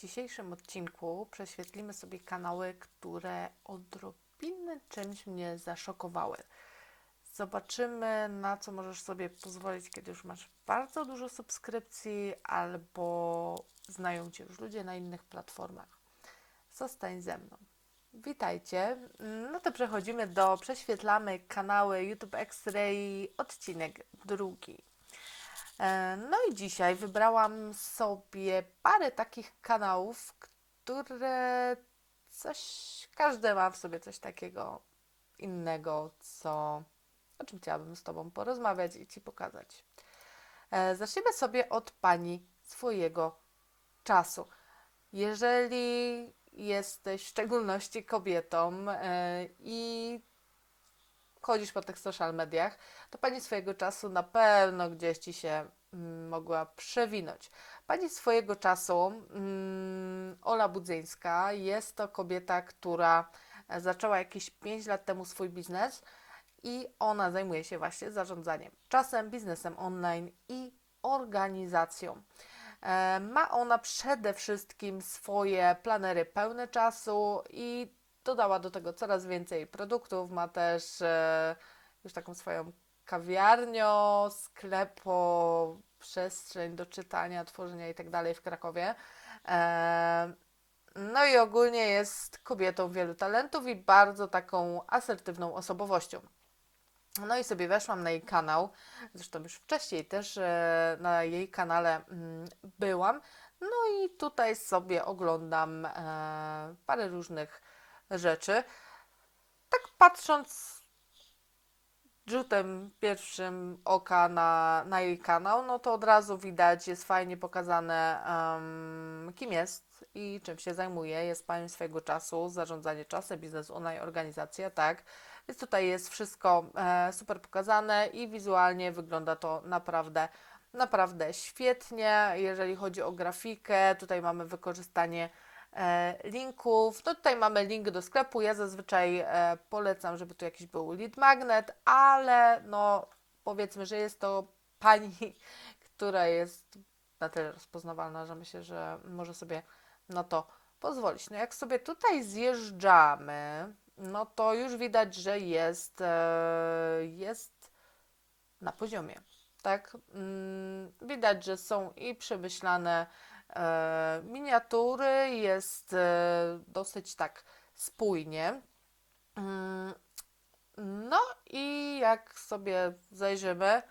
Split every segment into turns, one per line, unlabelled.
dzisiejszym odcinku prześwietlimy sobie kanały, które odrobinę czymś mnie zaszokowały. Zobaczymy, na co możesz sobie pozwolić, kiedy już masz bardzo dużo subskrypcji albo znają Cię już ludzie na innych platformach. Zostań ze mną. Witajcie. No to przechodzimy do prześwietlamy kanały YouTube X-Ray, odcinek drugi. E, No i dzisiaj wybrałam sobie parę takich kanałów, które coś, każdy ma w sobie coś takiego innego, co, o czym chciałabym z Tobą porozmawiać i Ci pokazać. E, Zaczniemy sobie od Pani swojego czasu. Jeżeli jesteś w szczególności kobietą e, i chodzisz po tych social mediach, to pani swojego czasu na pewno gdzieś ci się mm, mogła przewinąć. Pani swojego czasu, mm, Ola Budzyńska, jest to kobieta, która e, zaczęła jakieś 5 lat temu swój biznes i ona zajmuje się właśnie zarządzaniem czasem, biznesem online i organizacją. E, Ma ona przede wszystkim swoje planery pełne czasu i dodała do tego coraz więcej produktów. Ma też e, już taką swoją kawiarnią, sklepo, przestrzeń do czytania, tworzenia i tak dalej w Krakowie. E, No i ogólnie jest kobietą wielu talentów i bardzo taką asertywną osobowością. No i sobie weszłam na jej kanał, zresztą już wcześniej też e, na jej kanale mm, byłam. No i tutaj sobie oglądam parę różnych rzeczy. Tak patrząc rzutem pierwszym oka na, na jej kanał, no to od razu widać, jest fajnie pokazane, em, kim jest i czym się zajmuje. Jest panią swojego czasu, zarządzanie czasem, biznes online, organizacja, tak. Więc tutaj jest wszystko e, super pokazane i wizualnie wygląda to naprawdę, naprawdę świetnie. Jeżeli chodzi o grafikę, tutaj mamy wykorzystanie linków. No tutaj mamy link do sklepu. Ja zazwyczaj e, polecam, żeby tu jakiś był lead magnet, ale no powiedzmy, że jest to pani, która jest na tyle rozpoznawalna, że myślę, że może sobie na to pozwolić. No jak sobie tutaj zjeżdżamy, no to już widać, że jest, e, jest na poziomie. Tak? Mm, Widać, że są i przemyślane e, miniatury, jest e, dosyć tak spójnie. Mm, No i jak sobie zajrzymy,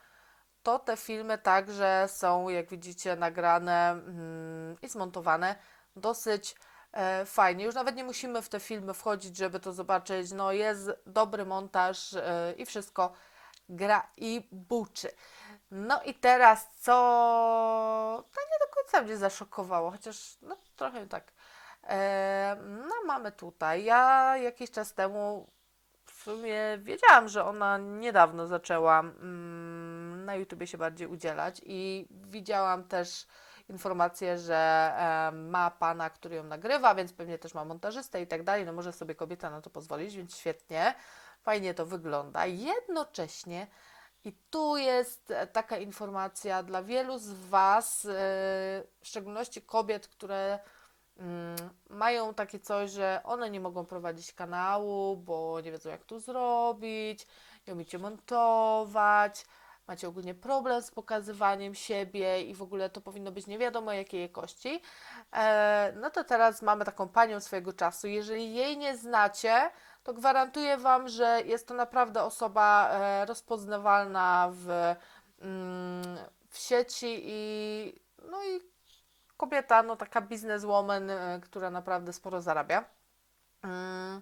to te filmy także są, jak widzicie, nagrane mm, i zmontowane dosyć e, fajnie. Już nawet nie musimy w te filmy wchodzić, żeby to zobaczyć. No jest dobry montaż e, i wszystko gra i buczy. No i teraz co to nie do końca mnie zaszokowało, chociaż no trochę tak. E, no mamy tutaj, ja jakiś czas temu w sumie wiedziałam, że ona niedawno zaczęła mm, na YouTubie się bardziej udzielać i widziałam też informację, że e, ma pana, który ją nagrywa, więc pewnie też ma montażystę i tak dalej. No może sobie kobieta na to pozwolić, więc świetnie, fajnie to wygląda. Jednocześnie i tu jest e, taka informacja dla wielu z Was, e, w szczególności kobiet, które mm, mają takie coś, że one nie mogą prowadzić kanału, bo nie wiedzą jak to zrobić, nie umiecie montować, macie ogólnie problem z pokazywaniem siebie i w ogóle to powinno być nie wiadomo jakiej jakości. E, no to teraz mamy taką panią swojego czasu. Jeżeli jej nie znacie, to gwarantuję Wam, że jest to naprawdę osoba e, rozpoznawalna w, mm, w sieci i no i kobieta, no taka bizneswoman, e, która naprawdę sporo zarabia. Mm,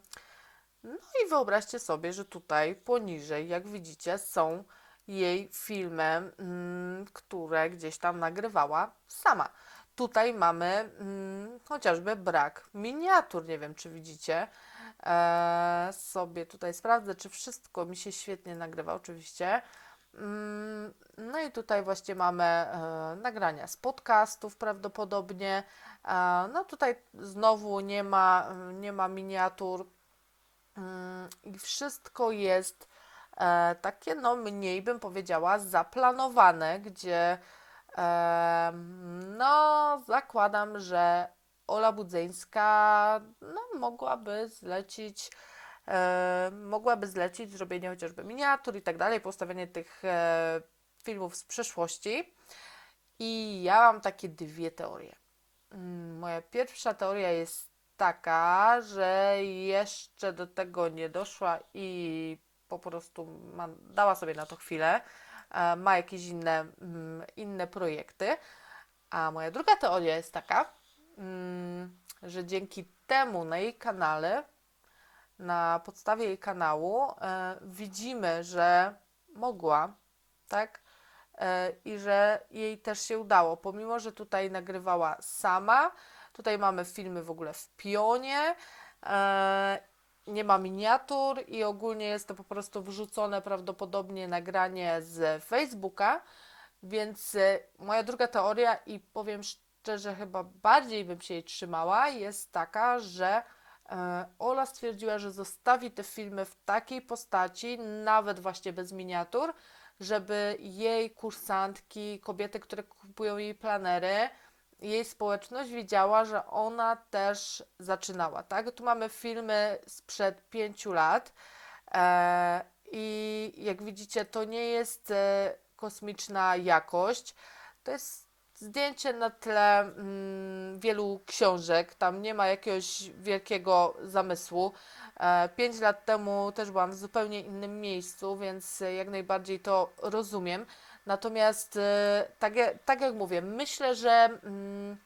No i wyobraźcie sobie, że tutaj poniżej, jak widzicie, są jej filmy, mm, które gdzieś tam nagrywała sama. Tutaj mamy chociażby brak miniatur. Nie wiem, czy widzicie. E, sobie tutaj sprawdzę, czy wszystko mi się świetnie nagrywa, oczywiście. Mm, No i tutaj właśnie mamy e, nagrania z podcastów prawdopodobnie. E, No tutaj znowu nie ma, nie ma miniatur Mm, i wszystko jest e, takie, no mniej bym powiedziała, zaplanowane, gdzie e, no zakładam, że Ola Budzyńska no, mogłaby zlecić e, mogłaby zlecić zrobienie chociażby miniatur i tak dalej, postawienie tych e, filmów z przeszłości. I ja mam takie dwie teorie. Mm, Moja pierwsza teoria jest taka, że jeszcze do tego nie doszła i po prostu ma, dała sobie na to chwilę, e, ma jakieś inne, mm, inne projekty. A moja druga teoria jest taka, że dzięki temu na jej kanale, na podstawie jej kanału, e, widzimy, że mogła, tak? E, I że jej też się udało, pomimo że tutaj nagrywała sama. Tutaj mamy filmy w ogóle w pionie. e, Nie ma miniatur i ogólnie jest to po prostu wrzucone prawdopodobnie nagranie z Facebooka. Więc moja druga teoria, i powiem szczerze, chyba bardziej bym się jej trzymała, jest taka, że e, Ola stwierdziła, że zostawi te filmy w takiej postaci, nawet właśnie bez miniatur, żeby jej kursantki, kobiety, które kupują jej planery, jej społeczność wiedziała, że ona też zaczynała, tak? Tu mamy filmy sprzed pięciu lat e, i jak widzicie, to nie jest e, kosmiczna jakość, to jest zdjęcie na tle mm, wielu książek, tam nie ma jakiegoś wielkiego zamysłu. E, Pięć lat temu też byłam w zupełnie innym miejscu, więc jak najbardziej to rozumiem. Natomiast, e, tak, tak jak mówię, myślę, że mm,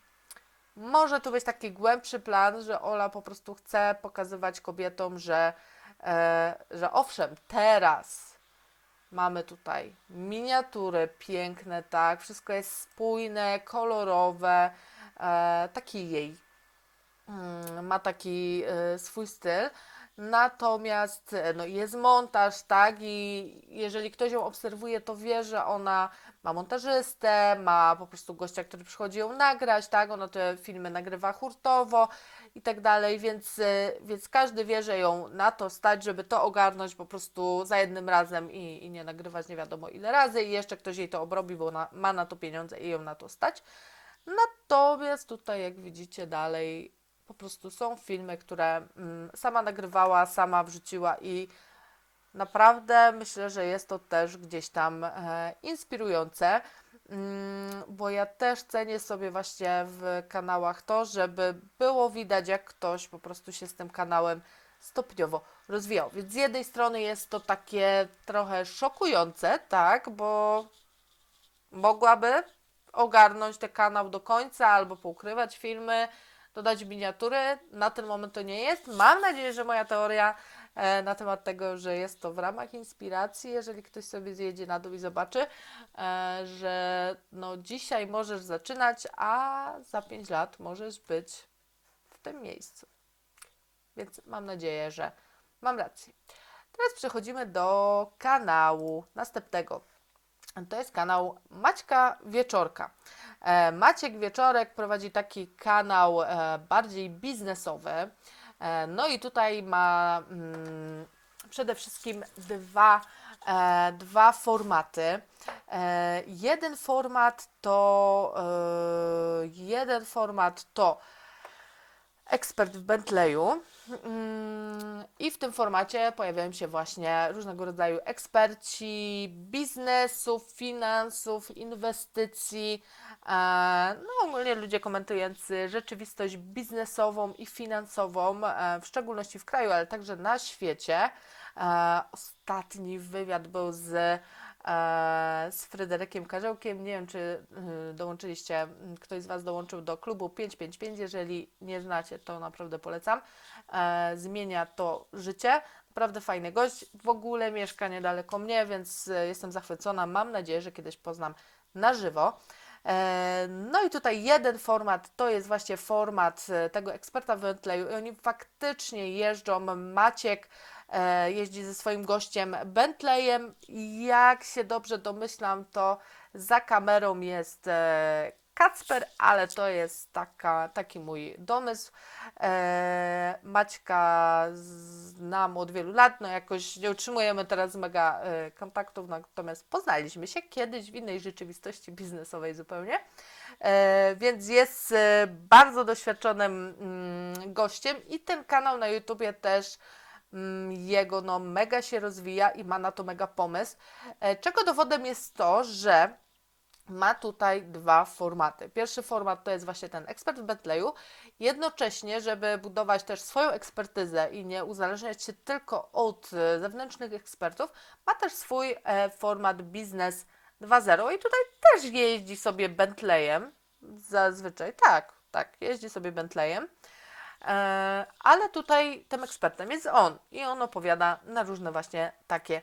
może tu być taki głębszy plan, że Ola po prostu chce pokazywać kobietom, że, e, że owszem, teraz mamy tutaj miniatury piękne, tak, wszystko jest spójne, kolorowe, e, taki jej mm, ma taki e, swój styl. Natomiast e, no, jest montaż, tak? I jeżeli ktoś ją obserwuje, to wie, że ona ma montażystę, ma po prostu gościa, który przychodzi ją nagrać, tak? Ona te filmy nagrywa hurtowo i tak dalej, więc, e, więc każdy wie, że ją na to stać, żeby to ogarnąć po prostu za jednym razem i, i nie nagrywać nie wiadomo ile razy i jeszcze ktoś jej to obrobi, bo ona ma na to pieniądze i ją na to stać. Natomiast tutaj, jak widzicie dalej, po prostu są filmy, które mm, sama nagrywała, sama wrzuciła i naprawdę myślę, że jest to też gdzieś tam e, inspirujące, mm, bo ja też cenię sobie właśnie w kanałach to, żeby było widać, jak ktoś po prostu się z tym kanałem stopniowo rozwijał. Więc z jednej strony jest to takie trochę szokujące, tak, bo mogłaby ogarnąć ten kanał do końca albo poukrywać filmy, dodać miniatury. Na ten moment to nie jest. Mam nadzieję, że moja teoria e, na temat tego, że jest to w ramach inspiracji, jeżeli ktoś sobie zjedzie na dół i zobaczy, e, że no dzisiaj możesz zaczynać, a za 5 lat możesz być w tym miejscu. Więc mam nadzieję, że mam rację. Teraz przechodzimy do kanału następnego. To jest kanał Maćka Wieczorka. E, Maciek Wieczorek prowadzi taki kanał e, bardziej biznesowy. E, No i tutaj ma mm, przede wszystkim dwa, dwa formaty. Jeden format to jeden format to ekspert w Bentleyu. Mm, I w tym formacie pojawiają się właśnie różnego rodzaju eksperci biznesu, finansów, inwestycji. e, No, ogólnie ludzie komentujący rzeczywistość biznesową i finansową, e, w szczególności w kraju, ale także na świecie. E, Ostatni wywiad był z, z Fryderykiem Karzełkiem. Nie wiem, czy y, dołączyliście, ktoś z Was dołączył do klubu 555. Jeżeli nie znacie, to naprawdę polecam. E, Zmienia to życie. Naprawdę fajny gość. W ogóle mieszka niedaleko mnie, więc e, jestem zachwycona. Mam nadzieję, że kiedyś poznam na żywo. E, No i tutaj jeden format to jest właśnie format e, tego eksperta w Bentleyu i oni faktycznie jeżdżą. Maciek jeździ ze swoim gościem Bentleyem. Jak się dobrze domyślam, to za kamerą jest Kacper, ale to jest taka, taki mój domysł. E, Maćka znam od wielu lat, no jakoś nie utrzymujemy teraz mega e, kontaktów, natomiast poznaliśmy się kiedyś w innej rzeczywistości biznesowej zupełnie, e, więc jest e, bardzo doświadczonym mm, gościem i ten kanał na YouTubie też mm, jego no mega się rozwija i ma na to mega pomysł, e, czego dowodem jest to, że ma tutaj dwa formaty. Pierwszy format to jest właśnie ten ekspert w Betleju. Jednocześnie, żeby budować też swoją ekspertyzę i nie uzależniać się tylko od e, zewnętrznych ekspertów, ma też swój e, format biznes 2.0 i tutaj też jeździ sobie Bentleyem. Zazwyczaj tak, tak, jeździ sobie Bentleyem. E, ale tutaj tym ekspertem jest on i on opowiada na różne właśnie takie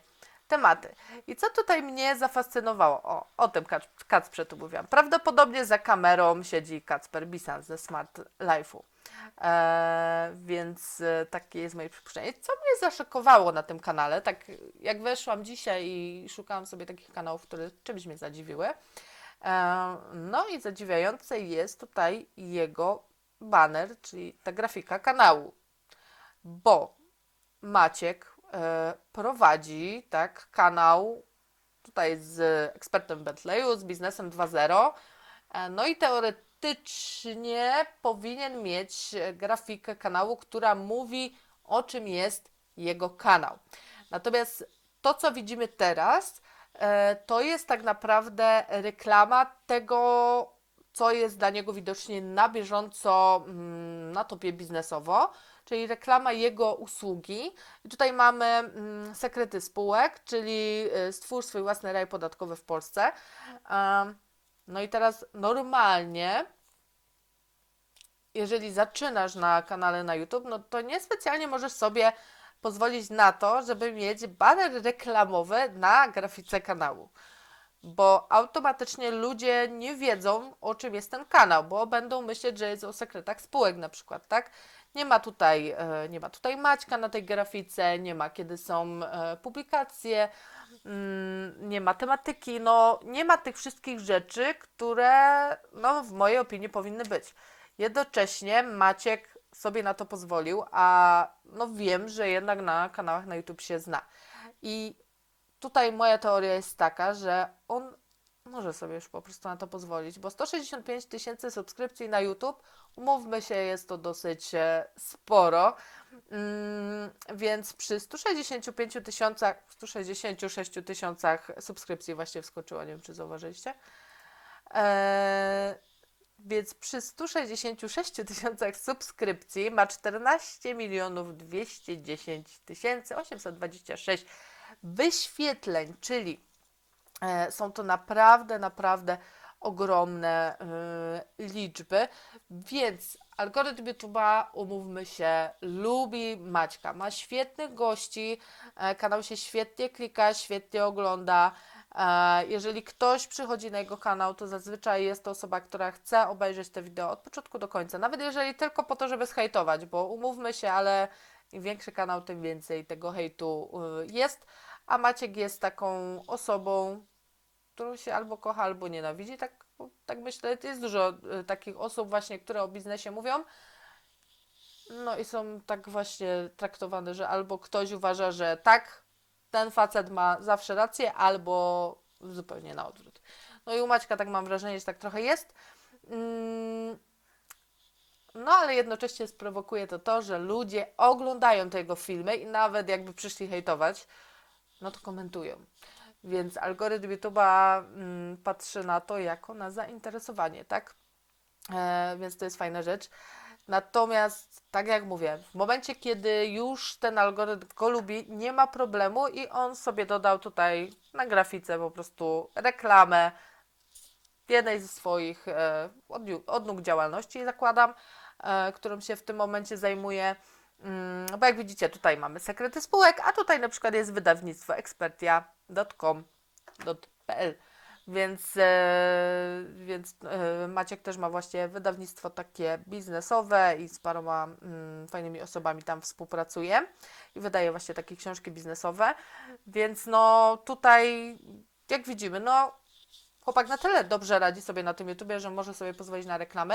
tematy. I co tutaj mnie zafascynowało? O, o tym Kac- Kacprze tu mówiłam. Prawdopodobnie za kamerą siedzi Kacper Bisan ze Smart Life'u. E, więc e, takie jest moje przypuszczenie. Co mnie zaszokowało na tym kanale, tak jak weszłam dzisiaj i szukałam sobie takich kanałów, które czymś mnie zadziwiły. E, no i zadziwiające jest tutaj jego banner, czyli ta grafika kanału. Bo Maciek prowadzi tak kanał tutaj z ekspertem Bentleyu, z biznesem 2.0. E, No i teoretycznie powinien mieć e, grafikę kanału, która mówi o czym jest jego kanał. Natomiast to, co widzimy teraz, e, to jest tak naprawdę reklama tego, co jest dla niego widocznie na bieżąco mm, na topie biznesowo, czyli reklama jego usługi. Tutaj mamy mm, sekrety spółek, czyli y, stwórz swój własny raj podatkowy w Polsce. No i teraz normalnie, jeżeli zaczynasz na kanale na YouTube, no to niespecjalnie możesz sobie pozwolić na to, żeby mieć baner reklamowy na grafice kanału. Bo automatycznie ludzie nie wiedzą, o czym jest ten kanał, bo będą myśleć, że jest o sekretach spółek na przykład, tak? Nie ma tutaj, e, nie ma tutaj Maćka na tej grafice, nie ma kiedy są e, publikacje, mm, nie ma tematyki, no nie ma tych wszystkich rzeczy, które no, w mojej opinii powinny być. Jednocześnie Maciek sobie na to pozwolił, a no wiem, że jednak na kanałach na YouTube się zna. I tutaj moja teoria jest taka, że on może sobie już po prostu na to pozwolić, bo 165 tysięcy subskrypcji na YouTube, umówmy się, jest to dosyć e, sporo. Mm, więc przy 165 tysiącach, 166 tysiącach subskrypcji właśnie wskoczyło, nie wiem czy zauważyliście. Eee, więc przy 166 tysiącach subskrypcji ma 14 milionów 210 tysięcy 826 wyświetleń, czyli e, są to naprawdę, naprawdę ogromne e, liczby, więc algorytm YouTube'a, umówmy się, lubi Maćka. Ma świetnych gości, e, kanał się świetnie klika, świetnie ogląda. Jeżeli ktoś przychodzi na jego kanał, to zazwyczaj jest to osoba, która chce obejrzeć te wideo od początku do końca. Nawet jeżeli tylko po to, żeby zhejtować, bo umówmy się, ale im większy kanał, tym więcej tego hejtu jest. A Maciek jest taką osobą, którą się albo kocha, albo nienawidzi. Tak, tak myślę, jest dużo y, takich osób właśnie, które o biznesie mówią. No i są tak właśnie traktowane, że albo ktoś uważa, że tak, ten facet ma zawsze rację, albo zupełnie na odwrót. No i u Maćka tak mam wrażenie, że tak trochę jest. Mm, No ale jednocześnie sprowokuje to to, że ludzie oglądają te jego filmy i nawet jakby przyszli hejtować, no to komentują. Więc algorytm YouTube'a mm, patrzy na to jako na zainteresowanie, tak? E, więc to jest fajna rzecz. Natomiast, tak jak mówię, w momencie, kiedy już ten algorytm go lubi, nie ma problemu i on sobie dodał tutaj na grafice po prostu reklamę jednej ze swoich e, odnóg działalności, zakładam, e, którą się w tym momencie zajmuje. Mm, Bo jak widzicie, tutaj mamy sekrety spółek, a tutaj na przykład jest wydawnictwo ekspertia.com.pl. Więc, e, więc e, Maciek też ma właśnie wydawnictwo takie biznesowe i z paroma mm, fajnymi osobami tam współpracuje i wydaje właśnie takie książki biznesowe. Więc no tutaj, jak widzimy, no chłopak na tyle dobrze radzi sobie na tym YouTubie, że może sobie pozwolić na reklamy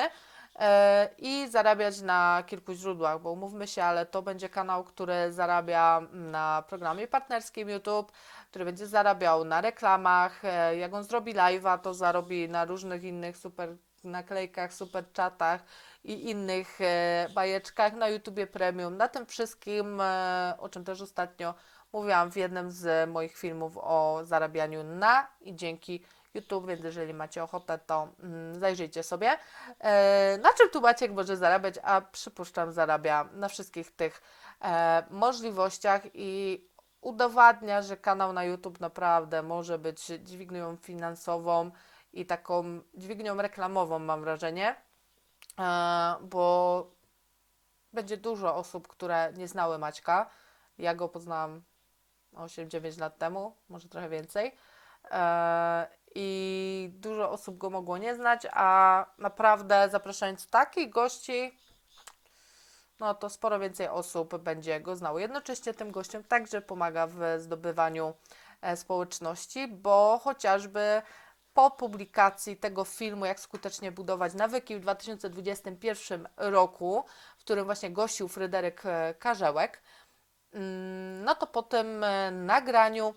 i zarabiać na kilku źródłach, bo umówmy się, ale to będzie kanał, który zarabia na programie partnerskim YouTube, który będzie zarabiał na reklamach, e, jak on zrobi live'a, to zarobi na różnych innych super naklejkach, super czatach i innych e, bajeczkach na YouTubie Premium, na tym wszystkim, e, o czym też ostatnio mówiłam w jednym z moich filmów o zarabianiu na i dzięki YouTube, więc jeżeli macie ochotę, to mm, zajrzyjcie sobie. E, na czym tu Maciek może zarabiać, a przypuszczam zarabia na wszystkich tych e, możliwościach i udowadnia, że kanał na YouTube naprawdę może być dźwignią finansową i taką dźwignią reklamową, mam wrażenie, e, bo będzie dużo osób, które nie znały Maćka. Ja go poznałam 8-9 lat temu, może trochę więcej. I dużo osób go mogło nie znać, a naprawdę zapraszając takich gości, no to sporo więcej osób będzie go znało. Jednocześnie tym gościom także pomaga w zdobywaniu e, społeczności, bo chociażby po publikacji tego filmu, jak skutecznie budować nawyki w 2021 roku, w którym właśnie gościł Fryderyk e, Karzełek, mm, no to po tym e, nagraniu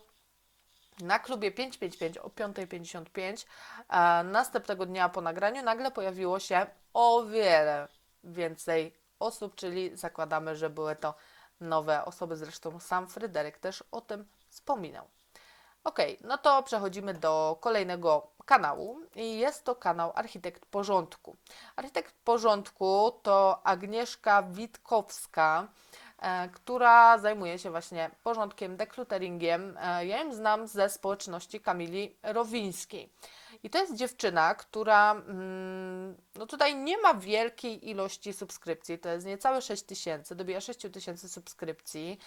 na klubie 555 o 5.55 e, następnego dnia po nagraniu nagle pojawiło się o wiele więcej osób, czyli zakładamy, że były to nowe osoby. Zresztą sam Fryderyk też o tym wspominał. Ok, no to przechodzimy do kolejnego kanału i jest to kanał Architekt Porządku. Architekt Porządku to Agnieszka Witkowska, która zajmuje się właśnie porządkiem, dekluteringiem. E, ja ją znam ze społeczności Kamili Rowińskiej. I to jest dziewczyna, która mm, no tutaj nie ma wielkiej ilości subskrypcji, to jest niecałe 6 tysięcy, dobija 6 tysięcy subskrypcji.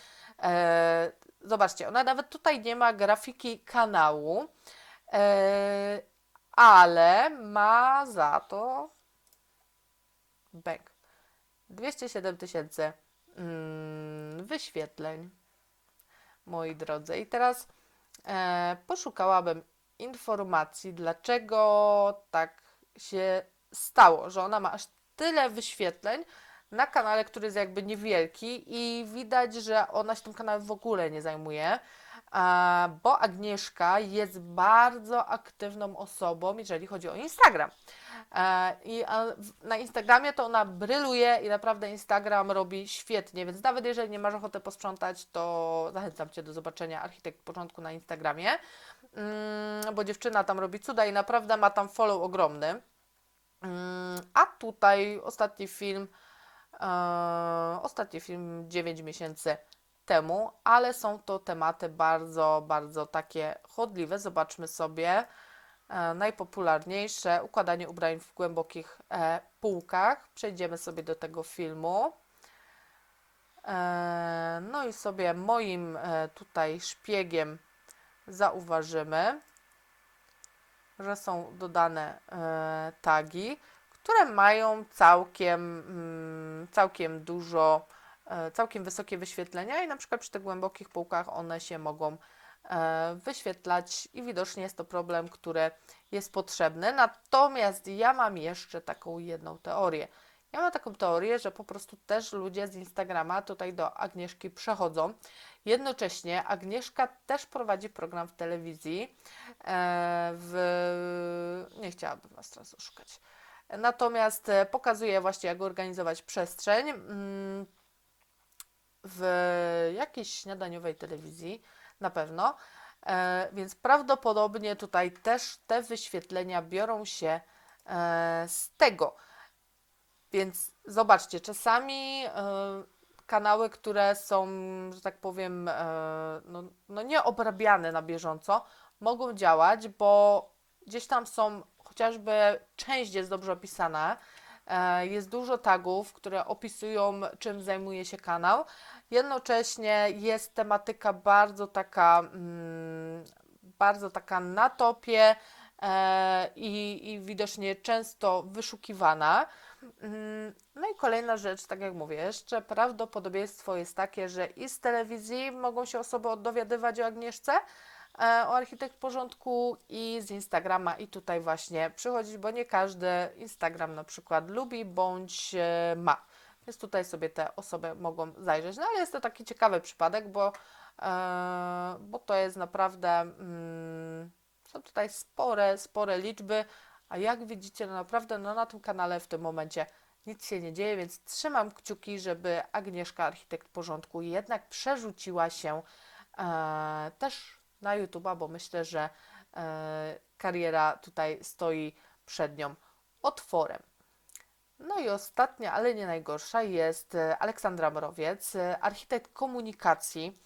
E, zobaczcie, ona nawet tutaj nie ma grafiki kanału, e, ale ma za to bank 207 tysięcy wyświetleń, moi drodzy. I teraz e, poszukałabym informacji, dlaczego tak się stało, że ona ma aż tyle wyświetleń na kanale, który jest jakby niewielki i widać, że ona się tym kanałem w ogóle nie zajmuje, bo Agnieszka jest bardzo aktywną osobą, jeżeli chodzi o Instagram. I na Instagramie to ona bryluje i naprawdę Instagram robi świetnie, więc nawet jeżeli nie masz ochoty posprzątać, to zachęcam Cię do zobaczenia Architekt Początku na Instagramie, mm, bo dziewczyna tam robi cuda i naprawdę ma tam follow ogromny. Mm, A tutaj ostatni film, e, ostatni film 9 miesięcy temu, ale są to tematy bardzo, bardzo takie chodliwe. Zobaczmy sobie e, najpopularniejsze układanie ubrań w głębokich e, półkach. Przejdziemy sobie do tego filmu. E, no i sobie moim tutaj szpiegiem zauważymy, że są dodane tagi, które mają całkiem, mm, całkiem dużo, całkiem wysokie wyświetlenia i na przykład przy tych głębokich półkach one się mogą e, wyświetlać i widocznie jest to problem, który jest potrzebny. Natomiast ja mam jeszcze taką jedną teorię. Ja mam taką teorię, że po prostu też ludzie z Instagrama tutaj do Agnieszki przechodzą. Jednocześnie Agnieszka też prowadzi program w telewizji. e, W... Nie chciałabym Was teraz oszukać. Natomiast e, pokazuje właśnie, jak organizować przestrzeń mm, w jakiejś śniadaniowej telewizji, na pewno. E, Więc prawdopodobnie tutaj też te wyświetlenia biorą się e, z tego. Więc zobaczcie, czasami e, kanały, które są, że tak powiem, e, no, no nie obrabiane na bieżąco, mogą działać, bo gdzieś tam są, chociażby część jest dobrze opisana, jest dużo tagów, które opisują, czym zajmuje się kanał. Jednocześnie jest tematyka bardzo taka, mm, bardzo taka na topie e, i, i widocznie często wyszukiwana. Mm, No i kolejna rzecz, tak jak mówię, jeszcze prawdopodobieństwo jest takie, że i z telewizji mogą się osoby dowiadywać o Agnieszce, e, o architekt porządku i z Instagrama i tutaj właśnie przychodzić, bo nie każdy Instagram na przykład lubi bądź e, ma. Więc tutaj sobie te osoby mogą zajrzeć. No ale jest to taki ciekawy przypadek, bo, e, bo to jest naprawdę, mm, są tutaj spore, spore liczby, a jak widzicie, no naprawdę no na tym kanale w tym momencie nic się nie dzieje, więc trzymam kciuki, żeby Agnieszka, architekt porządku, jednak przerzuciła się e, też na YouTube'a, bo myślę, że e, kariera tutaj stoi przed nią otworem. No i ostatnia, ale nie najgorsza, jest e, Aleksandra Mrowiec, e, architekt komunikacji.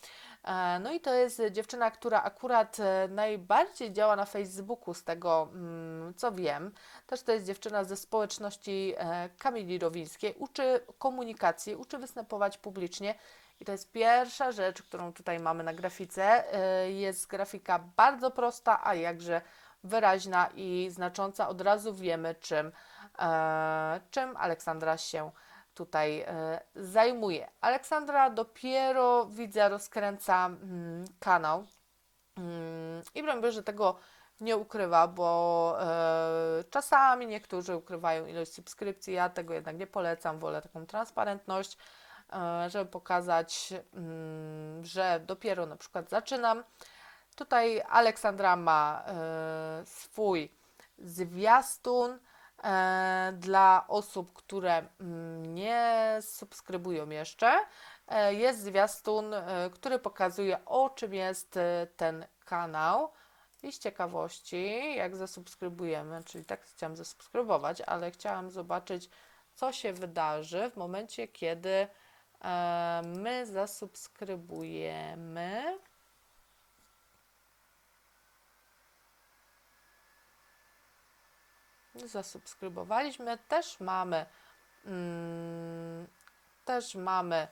No i to jest dziewczyna, która akurat najbardziej działa na Facebooku, z tego mm, co wiem. Też to jest dziewczyna ze społeczności Kamili Rowińskiej. Uczy komunikacji, uczy występować publicznie. I to jest pierwsza rzecz, którą tutaj mamy na grafice. E, Jest grafika bardzo prosta, a jakże wyraźna i znacząca. Od razu wiemy, czym, e, czym Aleksandra się tutaj e, zajmuje. Aleksandra dopiero widzę rozkręca mm, kanał mm, i broń Boże tego nie ukrywa, bo e, czasami niektórzy ukrywają ilość subskrypcji, ja tego jednak nie polecam, wolę taką transparentność, żeby pokazać, mm, że dopiero na przykład zaczynam. Tutaj Aleksandra ma e, swój zwiastun e, dla osób, które mm, nie subskrybują jeszcze. E, jest zwiastun, e, który pokazuje, o czym jest e, ten kanał. I z ciekawości, jak zasubskrybujemy, czyli tak chciałam zasubskrybować, ale chciałam zobaczyć, co się wydarzy w momencie, kiedy e, my zasubskrybujemy. zasubskrybowaliśmy. Też mamy, mm, też mamy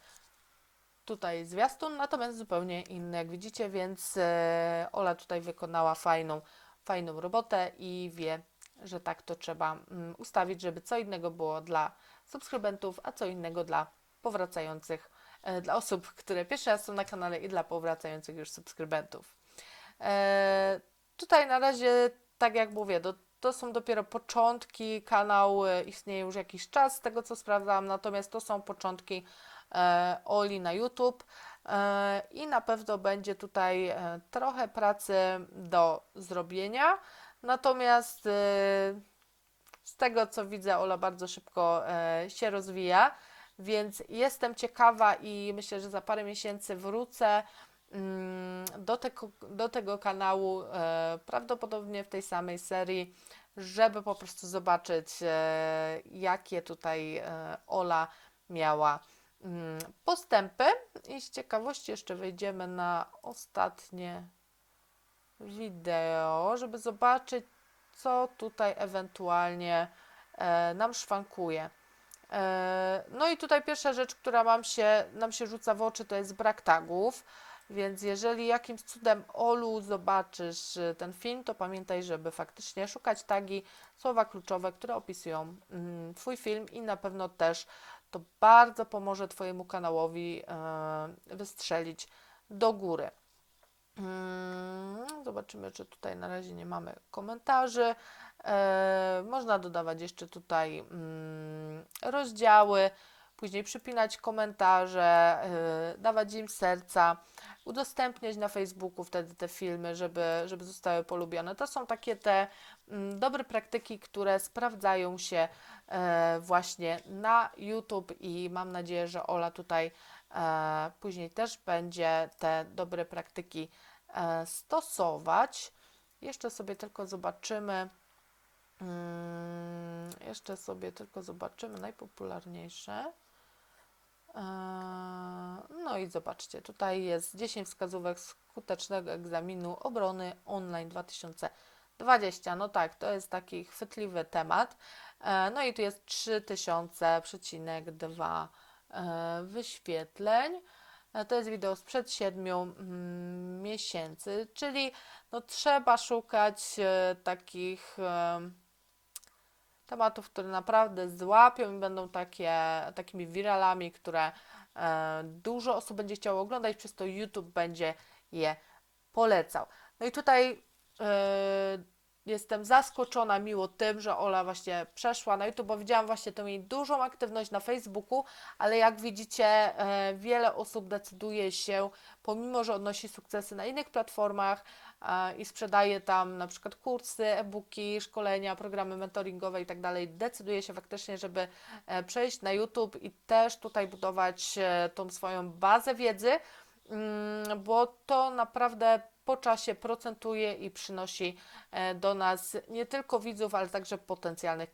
tutaj zwiastun, natomiast zupełnie inny, jak widzicie, więc e, Ola tutaj wykonała fajną, fajną robotę i wie, że tak to trzeba mm, ustawić, żeby co innego było dla subskrybentów, a co innego dla powracających, e, dla osób, które pierwszy raz są na kanale i dla powracających już subskrybentów. E, tutaj na razie, tak jak mówię, to są dopiero początki, kanał e, istnieje już jakiś czas, z tego co sprawdzałam, natomiast to są początki Oli na YouTube i na pewno będzie tutaj trochę pracy do zrobienia, natomiast z tego co widzę, Ola bardzo szybko się rozwija, więc jestem ciekawa i myślę, że za parę miesięcy wrócę mm, do tego, do tego kanału, e, prawdopodobnie w tej samej serii, żeby po prostu zobaczyć, e, jakie tutaj e, Ola miała mm, postępy. I z ciekawości jeszcze wejdziemy na ostatnie wideo, żeby zobaczyć, co tutaj ewentualnie nam szwankuje. E, No i tutaj pierwsza rzecz, która nam się, nam się rzuca w oczy, to jest brak tagów. Więc jeżeli jakimś cudem Olu zobaczysz y, ten film, to pamiętaj, żeby faktycznie szukać tagi, słowa kluczowe, które opisują mm, Twój film i na pewno też to bardzo pomoże Twojemu kanałowi e, wystrzelić do góry. Mm, Zobaczymy, czy tutaj na razie nie mamy komentarzy. E, można dodawać jeszcze tutaj mm, rozdziały, później przypinać komentarze, e, dawać im serca, udostępniać na Facebooku wtedy te filmy, żeby, żeby zostały polubione. To są takie te mm, dobre praktyki, które sprawdzają się e, właśnie na YouTube i mam nadzieję, że Ola tutaj później też będzie te dobre praktyki stosować. Jeszcze sobie tylko zobaczymy. Mm, jeszcze sobie tylko zobaczymy najpopularniejsze. Eee, No i zobaczcie, tutaj jest 10 wskazówek skutecznego egzaminu obrony online 2020. No tak, to jest taki chwytliwy temat. Eee, No i tu jest 3000,2 e, wyświetleń. To jest wideo sprzed 7 mm, miesięcy, czyli no trzeba szukać takich tematów, które naprawdę złapią i będą takie, takimi wiralami, które e, dużo osób będzie chciało oglądać, przez to YouTube będzie je polecał. No i tutaj e, jestem zaskoczona miło tym, że Ola właśnie przeszła na YouTube, bo widziałam właśnie tą jej dużą aktywność na Facebooku, ale jak widzicie, e, wiele osób decyduje się, pomimo że odnosi sukcesy na innych platformach e, i sprzedaje tam na przykład kursy, e-booki, szkolenia, programy mentoringowe i tak dalej, decyduje się faktycznie, żeby e, przejść na YouTube i też tutaj budować tą swoją bazę wiedzy, mm, bo to naprawdę po czasie procentuje i przynosi e, do nas nie tylko widzów, ale także potencjalnych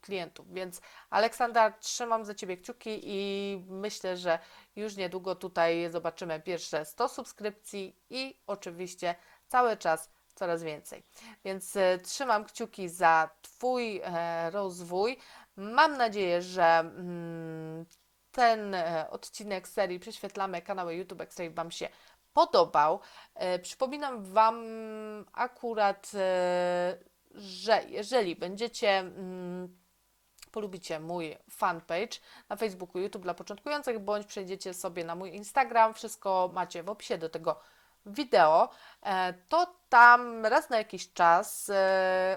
klientów. Więc Aleksandra, trzymam za Ciebie kciuki i myślę, że już niedługo tutaj zobaczymy pierwsze 100 subskrypcji i oczywiście cały czas coraz więcej. Więc e, trzymam kciuki za Twój e, rozwój. Mam nadzieję, że mm, ten odcinek serii Prześwietlamy kanały YouTube X-Ray Wam się podobał. E, Przypominam Wam akurat, e, że jeżeli będziecie mm, polubicie mój fanpage na Facebooku YouTube dla początkujących, bądź przejdziecie sobie na mój Instagram, wszystko macie w opisie do tego wideo, e, to tam raz na jakiś czas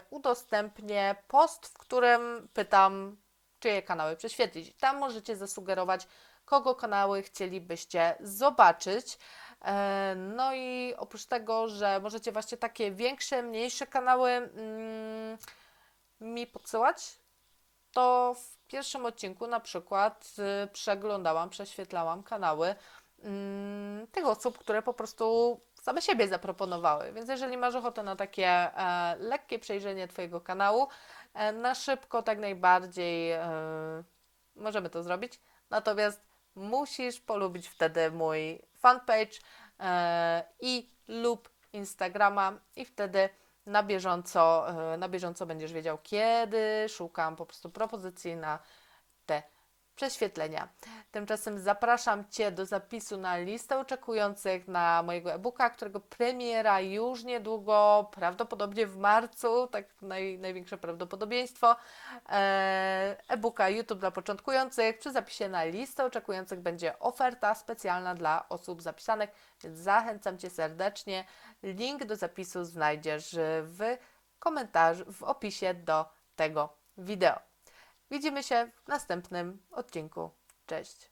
udostępnię post, w którym pytam, czyje kanały prześwietlić. Tam możecie zasugerować, kogo kanały chcielibyście zobaczyć. E, No i oprócz tego, że możecie właśnie takie większe, mniejsze kanały mm, mi podsyłać, to w pierwszym odcinku na przykład y, przeglądałam, prześwietlałam kanały mm, tych osób, które po prostu same siebie zaproponowały. Więc jeżeli masz ochotę na takie e, lekkie przejrzenie Twojego kanału, e, na szybko tak najbardziej możemy to zrobić. Natomiast musisz polubić wtedy mój fanpage e, i lub Instagrama i wtedy na bieżąco, e, na bieżąco będziesz wiedział, kiedy szukam po prostu propozycji na prześwietlenia. Tymczasem zapraszam Cię do zapisu na listę oczekujących na mojego e-booka, którego premiera już niedługo, prawdopodobnie w marcu, tak naj, największe prawdopodobieństwo. E, E-booka YouTube dla początkujących. Przy zapisie na listę oczekujących będzie oferta specjalna dla osób zapisanych, więc zachęcam Cię serdecznie. Link do zapisu znajdziesz w komentarzu, w opisie do tego wideo. Widzimy się w następnym odcinku. Cześć!